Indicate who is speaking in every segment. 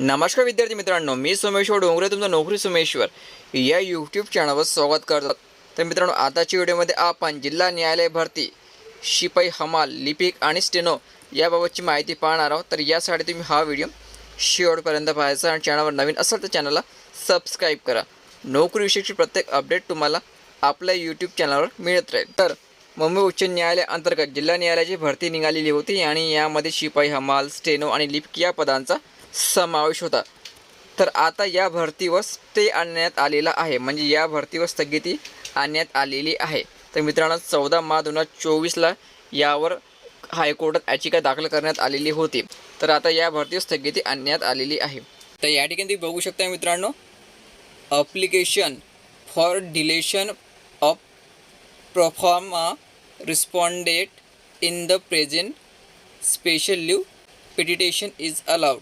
Speaker 1: नमस्कार विद्यार्थी मित्रांनो मी सोमेश्वर डोंगरे तुमचं नोकरी सोमेश्वर. या यूट्यूब चॅनलवर स्वागत करतात तर मित्रांनो आताच्या व्हिडिओमध्ये आपण जिल्हा न्यायालय भरती शिपाई हमाल लिपिक आणि स्टेनो याबाबतची माहिती पाहणार आहोत. तर यासाठी तुम्ही हा व्हिडिओ शेवटपर्यंत पाहायचा आणि चॅनलवर नवीन असेल तर चॅनलला सबस्क्राईब करा. नोकरीविषयीची प्रत्येक अपडेट तुम्हाला आपल्या यूट्यूब चॅनलवर मिळत राहील. तर मुंबई उच्च न्यायालय अंतर्गत जिल्हा न्यायालयाची भरती निघालेली होती आणि यामध्ये शिपाई हमाल स्टेनो आणि लिपिक या पदांचा समावेश होता. तर आता या भरतीवर स्टे आणण्यात आलेला आहे. म्हणजे या भरतीवर स्थगिती आणण्यात आलेली आहे. तर मित्रांनो चौदा मार्च दोन हजार चोवीसला यावर हायकोर्टात याचिका दाखल करण्यात आलेली होती. तर आता या भरतीवर स्थगिती आणण्यात आलेली आहे. तर या ठिकाणी तुम्ही बघू शकता मित्रांनो application for deletion of proforma responded in the present special leave petition is allowed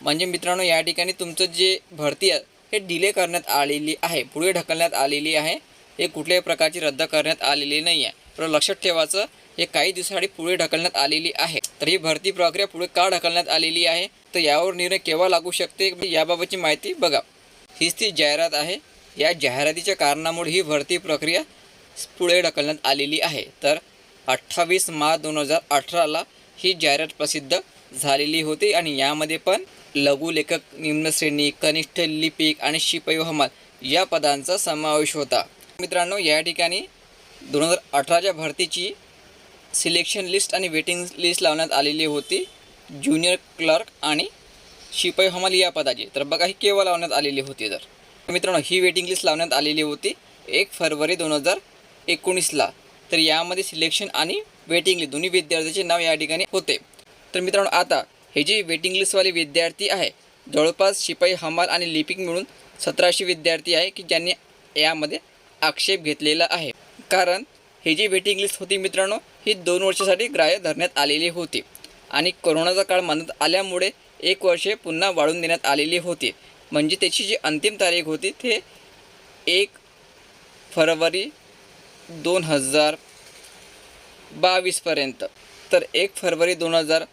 Speaker 1: म्हणजे मित्रांनो या ठिकाणी तुमचं जे भरती आहे हे डिले करण्यात आलेली आहे. पुढे ढकलण्यात आलेली आहे. हे कुठल्याही प्रकारची रद्द करण्यात आलेली नाही आहे. तर लक्षात ठेवायचं हे काही दिवसासाठी पुढे ढकलण्यात आलेली आहे. तर ही भरती प्रक्रिया पुढे का ढकलण्यात आलेली आहे तर यावर निर्णय केव्हा लागू शकते याबाबतची माहिती बघा. हीच ती जाहिरात आहे. या जाहिरातीच्या कारणामुळे ही भरती प्रक्रिया पुढे ढकलण्यात आलेली आहे. तर अठ्ठावीस मार्च दोन हजार अठराला ही जाहिरात प्रसिद्ध झालेली होती आणि यामध्ये पण लघुलेखक निम्नश्रेणी कनिष्ठ लिपिक आणि शिपाई हमाल या पदांचा समावेश होता. मित्रांनो या ठिकाणी दोन हजार अठराच्या भरतीची सिलेक्शन लिस्ट आणि वेटिंग लिस्ट लावण्यात आलेली होती. ज्युनियर क्लर्क आणि शिपाई हमाल या पदाची. तर बघा ही केव्हा लावण्यात आलेली होती तर मित्रांनो ही वेटिंग लिस्ट लावण्यात आलेली होती एक फरवरी दोन हजार एकोणीसला. तर यामध्ये सिलेक्शन आणि वेटिंग लिस्ट दोन्ही विद्यार्थ्याचे नाव या ठिकाणी होते. तर मित्रांनो आता हे जे वेटिंग लिस्टवाले विद्यार्थी आहे जवळपास शिपाई हमाल आणि लिपिक मिळून सतराशे विद्यार्थी आहे की ज्यांनी यामध्ये आक्षेप घेतलेला आहे. कारण ही जी वेटिंग लिस्ट होती मित्रांनो ही दोन वर्षासाठी ग्राह्य धरण्यात आलेली होती. आणि कोरोनाचा काळ मानत आल्यामुळे एक वर्षे पुन्हा वाढून देण्यात आलेली होती. म्हणजे त्याची जी अंतिम तारीख होती ते एक फरवरी दोन हजार बावीसपर्यंत तर एक फरवरी दोन हजार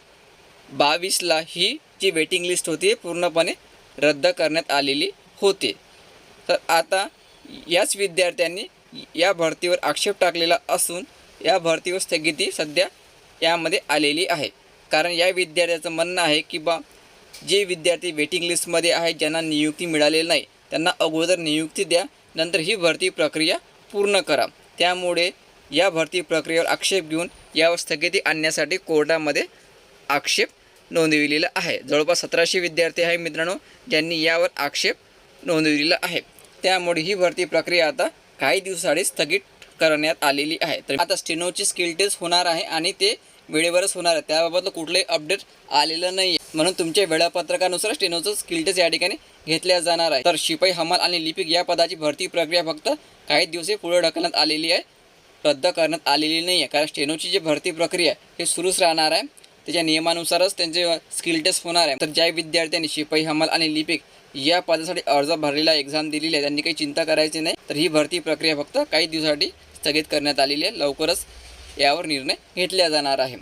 Speaker 1: बावीसला ही जी वेटिंग लिस्ट होती पूर्णपणे रद्द करण्यात आलेली होती. तर आता याच विद्यार्थ्यांनी या भरतीवर आक्षेप टाकलेला असून या भरतीवर स्थगिती सध्या यामध्ये आलेली आहे. कारण या विद्यार्थ्याचं म्हणणं आहे की बा जे विद्यार्थी वेटिंग लिस्टमध्ये आहे ज्यांना नियुक्ती मिळालेली नाही त्यांना अगोदर नियुक्ती द्या नंतर ही भरती प्रक्रिया पूर्ण करा. त्यामुळे या भरती प्रक्रियेवर आक्षेप घेऊन यावर स्थगिती आणण्यासाठी कोर्टामध्ये आक्षेप नोंदविलेलं आहे. जवळपास सतराशे विद्यार्थी आहे मित्रांनो ज्यांनी यावर आक्षेप नोंदविलेला आहे. त्यामुळे ही भरती प्रक्रिया आता काही दिवसाआधी स्थगित करण्यात आलेली आहे. तर आता स्टेनोची स्किल टेस्ट होणार आहे आणि ते वेळेवरच होणार आहे. त्याबाबत कुठलंही अपडेट आलेलं नाही आहे म्हणून तुमच्या वेळापत्रकानुसार स्टेनोचं स्किल टेस्ट या ठिकाणी घेतल्या जाणार आहे. तर शिपाई हमाल आणि लिपिक या पदाची भरती प्रक्रिया फक्त काही दिवसे पुढे ढकलण्यात आलेली आहे. रद्द करण्यात आलेली नाही आहे कारण स्टेनोची जी भरती प्रक्रिया आहे हे सुरूच राहणार आहे. त्याच्या नियमानुसारच त्यांचे स्किल टेस्ट होणार आहे. तर ज्या विद्यार्थ्यांनी शिपाई हमाल आणि लिपिक या पदासाठी अर्ज भरलेला एक्झाम दिलेली आहे त्यांनी काही चिंता करायची नाही. तर ही भरती प्रक्रिया फक्त काही दिवसासाठी स्थगित करण्यात आलेली आहे. लवकरच यावर निर्णय घेतला जाणार आहे.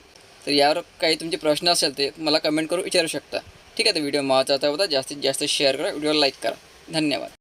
Speaker 1: तर यावर काही तुमचे प्रश्न असेल ते मला कमेंट करून विचारू शकता. ठीक आहे तर व्हिडिओ महत्त्वाचा होता. जास्तीत जास्त शेअर करा. व्हिडिओला लाईक करा. धन्यवाद.